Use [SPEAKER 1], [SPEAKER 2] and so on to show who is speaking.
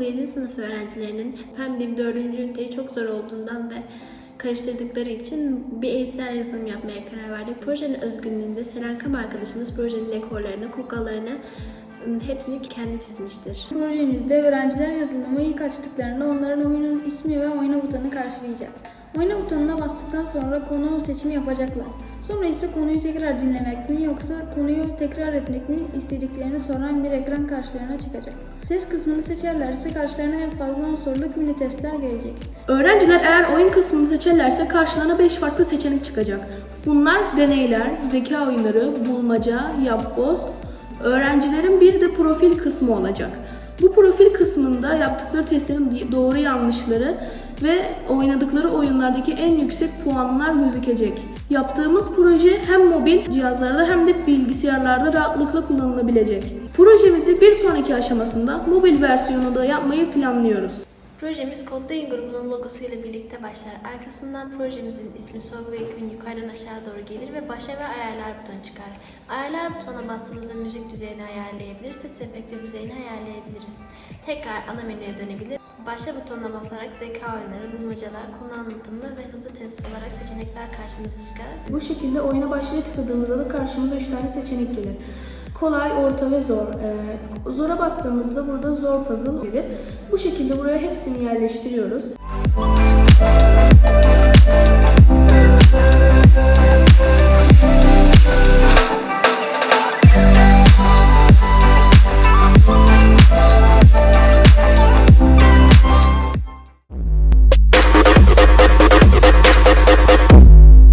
[SPEAKER 1] 7. sınıf öğrencilerinin fen bilim 4. üniteyi çok zor olduğundan ve karıştırdıkları için bir eğitsel yazılım yapmaya karar verdik. Projenin özgünlüğünde Selankam arkadaşımız projenin dekorlarını, kukalarını ım, hepsini kendi çizmiştir.
[SPEAKER 2] Projemizde öğrenciler yazılımı ilk açtıklarında onların oyunun ismi ve oyna butonu karşılayacak. Oyna butonuna bastıktan sonra konu seçimi yapacaklar. Sonra ise konuyu tekrar dinlemek mi yoksa konuyu tekrar etmek mi istediklerini soran bir ekran karşılarına çıkacak. Test kısmını seçerlerse karşılarına en fazla 10 soruluk mini testler gelecek.
[SPEAKER 3] Öğrenciler eğer oyun kısmını seçerlerse karşılarına 5 farklı seçenek çıkacak. Bunlar deneyler, zeka oyunları, bulmaca, yapboz. Öğrencilerin bir de profil kısmı olacak. Bu profil kısmında yaptıkları testlerin doğru yanlışları ve oynadıkları oyunlardaki en yüksek puanlar gözükecek. Yaptığımız proje hem mobil cihazlarda hem de bilgisayarlarda rahatlıkla kullanılabilecek. Projemizi bir sonraki aşamasında mobil versiyonu da yapmayı planlıyoruz.
[SPEAKER 1] Projemiz Kodlayın grubunun logosuyla birlikte başlar. Arkasından projemizin ismi, sorgu ekibin yukarıdan aşağı doğru gelir ve başa ve ayarlar butonu çıkar. Ayarlar butonuna bastığımızda müzik düzeyini ayarlayabilir, ses efekti düzeyini ayarlayabiliriz. Tekrar ana menüye dönebilir. Başa butonuna basarak zeka oyunları, bulmacalar, konu anlatımı ve hızlı test olarak seçenekler karşımıza çıkar.
[SPEAKER 3] Bu şekilde oyuna başlaya tıkladığımızda da karşımıza 3 tane seçenek gelir. Kolay, orta ve zor. Ee, zora bastığımızda burada zor puzzle gelir. Bu şekilde buraya hepsini yerleştiriyoruz.